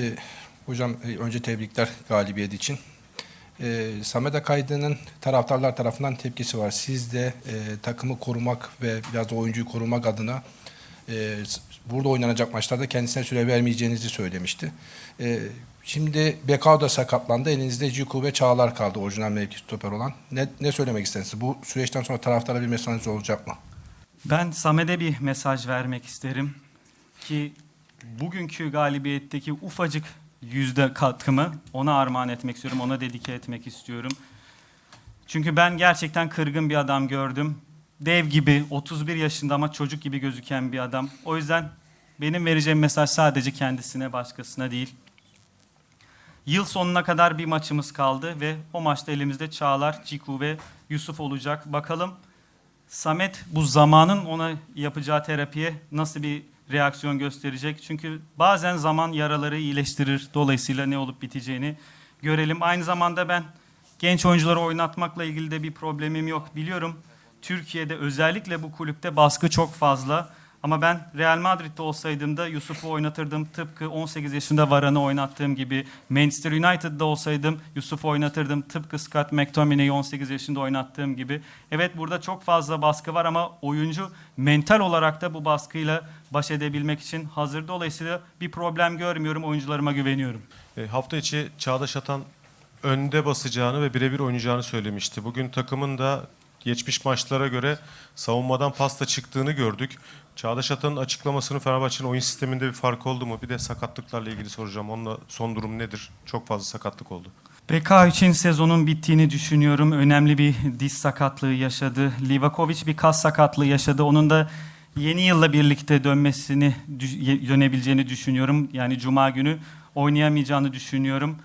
Ee, Hocam e, önce tebrikler galibiyet için. Ee, Samet Akaydın'ın taraftarlar tarafından tepkisi var. Siz de e, takımı korumak ve biraz da oyuncuyu korumak adına e, burada oynanacak maçlarda kendisine süre vermeyeceğinizi söylemişti. E, şimdi Bekao da sakatlandı. Elinizde Ciku ve Çağlar kaldı orijinal mevki stoper olan. Ne, ne söylemek istersiniz? Bu süreçten sonra taraftara bir mesajınız olacak mı? Ben Samet'e bir mesaj vermek isterim ki bugünkü galibiyetteki ufacık yüzde katkımı ona armağan etmek istiyorum, ona dedike etmek istiyorum. Çünkü ben gerçekten kırgın bir adam gördüm. Dev gibi, 31 yaşında ama çocuk gibi gözüken bir adam. O yüzden benim vereceğim mesaj sadece kendisine, başkasına değil. Yıl sonuna kadar bir maçımız kaldı ve o maçta elimizde Çağlar, Ciku ve Yusuf olacak. Bakalım Samet bu zamanın ona yapacağı terapiye nasıl bir reaksiyon gösterecek? Çünkü bazen zaman yaraları iyileştirir. Dolayısıyla ne olup biteceğini görelim. Aynı zamanda ben genç oyuncuları oynatmakla ilgili de bir problemim yok. Biliyorum Türkiye'de özellikle bu kulüpte baskı çok fazla. Ama ben Real Madrid'de olsaydım da Yusuf'u oynatırdım. Tıpkı 18 yaşında Varan'ı oynattığım gibi. Manchester United'da olsaydım Yusuf'u oynatırdım. Tıpkı Scott McTominay'i 18 yaşında oynattığım gibi. Evet burada çok fazla baskı var ama oyuncu mental olarak da bu baskıyla baş edebilmek için hazır. Dolayısıyla bir problem görmüyorum. Oyuncularıma güveniyorum. E, hafta içi Çağdaş Atan önde basacağını ve birebir oynayacağını söylemişti. Bugün takımın da geçmiş maçlara göre savunmadan pasta çıktığını gördük. Çağdaş Atan'ın açıklamasını Fenerbahçe'nin oyun sisteminde bir fark oldu mu? Bir de sakatlıklarla ilgili soracağım. Onunla son durum nedir? Çok fazla sakatlık oldu. BK için sezonun bittiğini düşünüyorum. Önemli bir diz sakatlığı yaşadı. Livakovic bir kas sakatlığı yaşadı. Onun da yeni yılla birlikte dönmesini dönebileceğini düşünüyorum. Yani cuma günü oynayamayacağını düşünüyorum.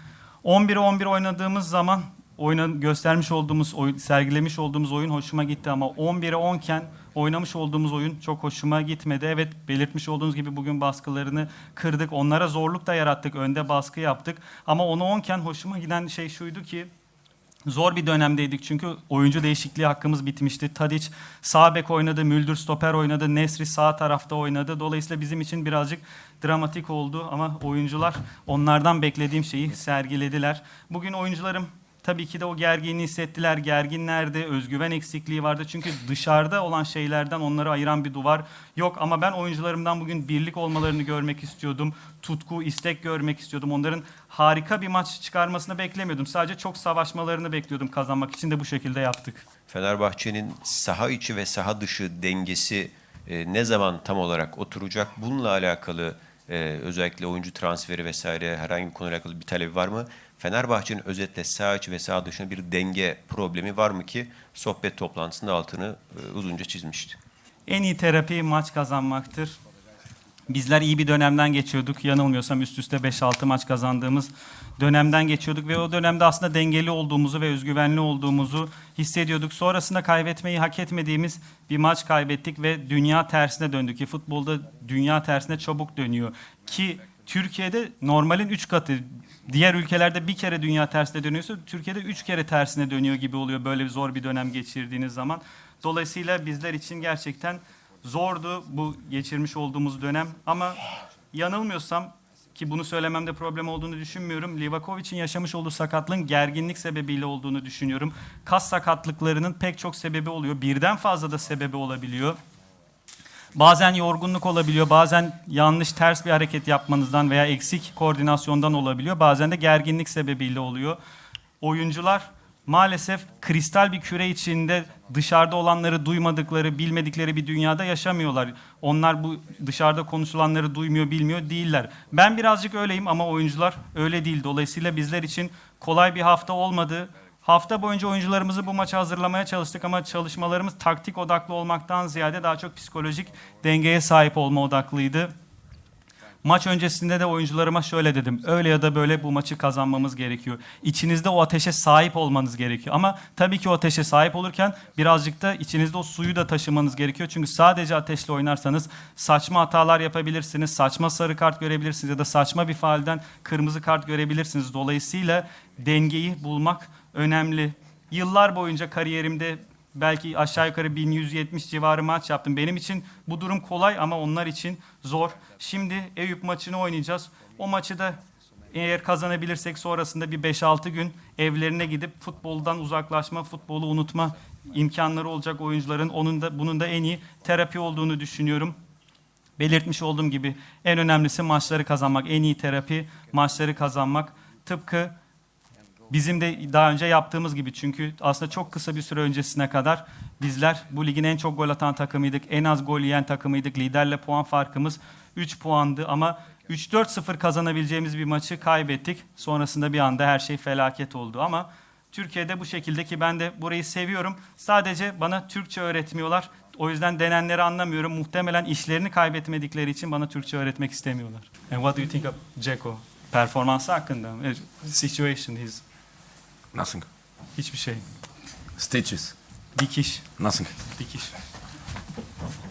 11'e 11 oynadığımız zaman oyna, göstermiş olduğumuz, oyun, sergilemiş olduğumuz oyun hoşuma gitti ama 11'e 10 iken oynamış olduğumuz oyun çok hoşuma gitmedi. Evet belirtmiş olduğunuz gibi bugün baskılarını kırdık. Onlara zorluk da yarattık. Önde baskı yaptık. Ama onu 10 iken hoşuma giden şey şuydu ki Zor bir dönemdeydik çünkü oyuncu değişikliği hakkımız bitmişti. Tadic sağ bek oynadı, Müldür stoper oynadı, Nesri sağ tarafta oynadı. Dolayısıyla bizim için birazcık dramatik oldu ama oyuncular onlardan beklediğim şeyi sergilediler. Bugün oyuncularım tabii ki de o gerginliği hissettiler. Gerginlerdi, özgüven eksikliği vardı. Çünkü dışarıda olan şeylerden onları ayıran bir duvar yok. Ama ben oyuncularımdan bugün birlik olmalarını görmek istiyordum. Tutku, istek görmek istiyordum. Onların harika bir maç çıkarmasını beklemiyordum. Sadece çok savaşmalarını bekliyordum kazanmak için de bu şekilde yaptık. Fenerbahçe'nin saha içi ve saha dışı dengesi e, ne zaman tam olarak oturacak? Bununla alakalı e, özellikle oyuncu transferi vesaire herhangi bir konuyla alakalı bir talebi var mı? Fenerbahçe'nin özetle saha içi ve saha dışında bir denge problemi var mı ki sohbet toplantısında altını e, uzunca çizmişti. En iyi terapi maç kazanmaktır. Bizler iyi bir dönemden geçiyorduk. Yanılmıyorsam üst üste 5-6 maç kazandığımız dönemden geçiyorduk ve o dönemde aslında dengeli olduğumuzu ve özgüvenli olduğumuzu hissediyorduk. Sonrasında kaybetmeyi hak etmediğimiz bir maç kaybettik ve dünya tersine döndük ki futbolda dünya tersine çabuk dönüyor ki Türkiye'de normalin 3 katı. Diğer ülkelerde bir kere dünya tersine dönüyorsa Türkiye'de 3 kere tersine dönüyor gibi oluyor böyle zor bir dönem geçirdiğiniz zaman. Dolayısıyla bizler için gerçekten zordu bu geçirmiş olduğumuz dönem ama yanılmıyorsam ki bunu söylememde problem olduğunu düşünmüyorum. Livakovic'in yaşamış olduğu sakatlığın gerginlik sebebiyle olduğunu düşünüyorum. Kas sakatlıklarının pek çok sebebi oluyor. Birden fazla da sebebi olabiliyor. Bazen yorgunluk olabiliyor, bazen yanlış ters bir hareket yapmanızdan veya eksik koordinasyondan olabiliyor. Bazen de gerginlik sebebiyle oluyor. Oyuncular maalesef kristal bir küre içinde dışarıda olanları duymadıkları, bilmedikleri bir dünyada yaşamıyorlar. Onlar bu dışarıda konuşulanları duymuyor, bilmiyor değiller. Ben birazcık öyleyim ama oyuncular öyle değil. Dolayısıyla bizler için kolay bir hafta olmadı. Hafta boyunca oyuncularımızı bu maça hazırlamaya çalıştık ama çalışmalarımız taktik odaklı olmaktan ziyade daha çok psikolojik dengeye sahip olma odaklıydı. Maç öncesinde de oyuncularıma şöyle dedim. Öyle ya da böyle bu maçı kazanmamız gerekiyor. İçinizde o ateşe sahip olmanız gerekiyor. Ama tabii ki o ateşe sahip olurken birazcık da içinizde o suyu da taşımanız gerekiyor. Çünkü sadece ateşle oynarsanız saçma hatalar yapabilirsiniz. Saçma sarı kart görebilirsiniz ya da saçma bir faalden kırmızı kart görebilirsiniz. Dolayısıyla dengeyi bulmak önemli. Yıllar boyunca kariyerimde belki aşağı yukarı 1170 civarı maç yaptım. Benim için bu durum kolay ama onlar için zor. Şimdi Eyüp maçını oynayacağız. O maçı da Eğer kazanabilirsek sonrasında bir 5-6 gün evlerine gidip futboldan uzaklaşma, futbolu unutma imkanları olacak oyuncuların. Onun da bunun da en iyi terapi olduğunu düşünüyorum. Belirtmiş olduğum gibi en önemlisi maçları kazanmak. En iyi terapi maçları kazanmak. Tıpkı bizim de daha önce yaptığımız gibi çünkü aslında çok kısa bir süre öncesine kadar bizler bu ligin en çok gol atan takımıydık. En az gol yiyen takımıydık. Liderle puan farkımız 3 puandı ama 3-4-0 kazanabileceğimiz bir maçı kaybettik. Sonrasında bir anda her şey felaket oldu ama Türkiye'de bu şekilde ki ben de burayı seviyorum. Sadece bana Türkçe öğretmiyorlar. O yüzden denenleri anlamıyorum. Muhtemelen işlerini kaybetmedikleri için bana Türkçe öğretmek istemiyorlar. And what do you think of Ceko? Performansı hakkında. eh, Situation, his Nothing. hiçbir şey. Stitches. Dikiş, Nothing. dikiş.